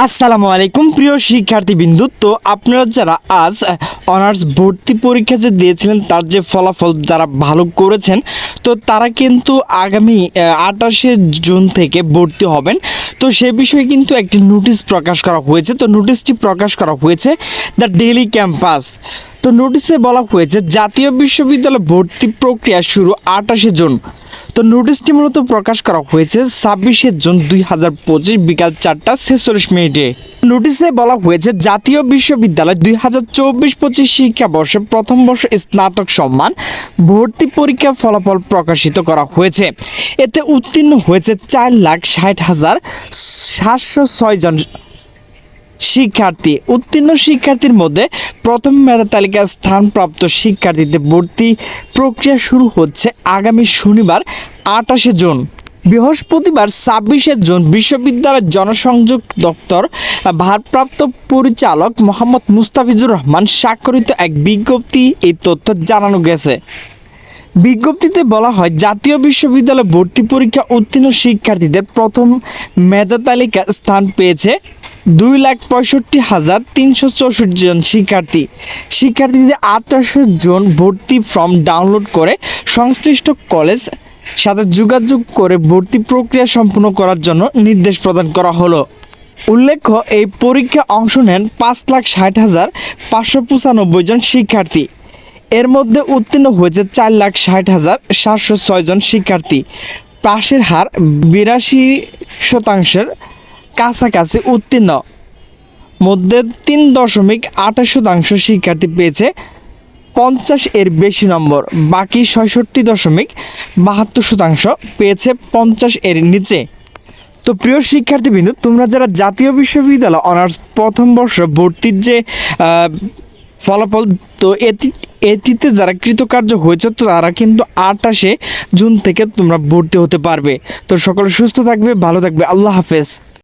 আসসালামু আলাইকুম, প্রিয় শিক্ষার্থীবৃন্দু। তো আপনারা যারা আজ অনার্স ভর্তি পরীক্ষা যে দিয়েছিলেন, তার যে ফলাফল যারা ভালো করেছেন, তো তারা কিন্তু আগামী আঠাশে জুন থেকে ভর্তি হবেন। তো সে বিষয়ে কিন্তু একটি নোটিশ প্রকাশ করা হয়েছে। তো নোটিশটি প্রকাশ করা হয়েছে দ্য ডেলি ক্যাম্পাস। তো নোটিশে বলা হয়েছে, জাতীয় বিশ্ববিদ্যালয় ভর্তি প্রক্রিয়া শুরু আঠাশে জুন। তো নোটিশটি মূলত প্রকাশ করা হয়েছে ছাব্বিশে জুন দুই হাজার পঁচিশ বিকাল চারটা ছেচল্লিশ মিনিটে। নোটিশে বলা হয়েছে, জাতীয় বিশ্ববিদ্যালয় দুই হাজার চব্বিশ পঁচিশ শিক্ষাবর্ষে প্রথম বর্ষ স্নাতক সম্মান, ভর্তি পরীক্ষার ফলাফল প্রকাশিত করা হয়েছে। এতে উত্তীর্ণ হয়েছে চার লাখ ষাট হাজার সাতশো ছয় জন শিক্ষার্থী, উত্তীর্ণ শিক্ষার্থীর মধ্যে প্রথম মেধা তালিকায় স্থানপ্রাপ্ত শিক্ষার্থীদের ভর্তি প্রক্রিয়া শুরু হচ্ছে আগামী শনিবার আটাশে জুন। বৃহস্পতিবার, ছাব্বিশে জুন, বিশ্ববিদ্যালয়ের জনসংযোগ দপ্তর, ভারপ্রাপ্ত পরিচালক মোহাম্মদ মুস্তাফিজুর রহমান স্বাক্ষরিত এক বিজ্ঞপ্তি এই তথ্য জানানো গেছে। বিজ্ঞপ্তিতে বলা হয়, জাতীয় বিশ্ববিদ্যালয় ভর্তি পরীক্ষা উত্তীর্ণ শিক্ষার্থীদের প্রথম মেধা তালিকা স্থান পেয়েছে দুই লাখ পঁয়ষট্টি হাজার তিনশো চৌষট্টি জন শিক্ষার্থী। শিক্ষার্থীদের আঠাশো জন ভর্তি ফর্ম ডাউনলোড করে সংশ্লিষ্ট কলেজ সাথে যোগাযোগ করে ভর্তি প্রক্রিয়া সম্পূর্ণ করার জন্য নির্দেশ প্রদান করা হলো। উল্লেখ্য, এই পরীক্ষা অংশ নেন পাঁচ লাখ ষাট হাজার পাঁচশো পঁচানব্বই জন শিক্ষার্থী। এর মধ্যে উত্তীর্ণ হয়েছে চার লাখ ষাট হাজার সাতশো ছয় জন শিক্ষার্থী। পাশের হার বিরাশি শতাংশের কাছাকাছি উত্তীর্ণ। মধ্যে তিন দশমিক আঠাশ শতাংশ শিক্ষার্থী পেয়েছে পঞ্চাশ এর বেশি নম্বর, বাকি ছয়ষট্টি দশমিক বাহাত্তর শতাংশ পেয়েছে পঞ্চাশ এর নিচে। তো প্রিয় শিক্ষার্থীবৃন্দ, তোমরা যারা জাতীয় বিশ্ববিদ্যালয় অনার্স প্রথম বর্ষ ভর্তির যে ফলাফল, তো এটি এটিতে যারা কৃতকার্য হয়েছে তো তারা কিন্তু আটাশে জুন থেকে তোমরা ভর্তি হতে পারবে। তো সকলে সুস্থ থাকবে, ভালো থাকবে। আল্লাহ হাফেজ।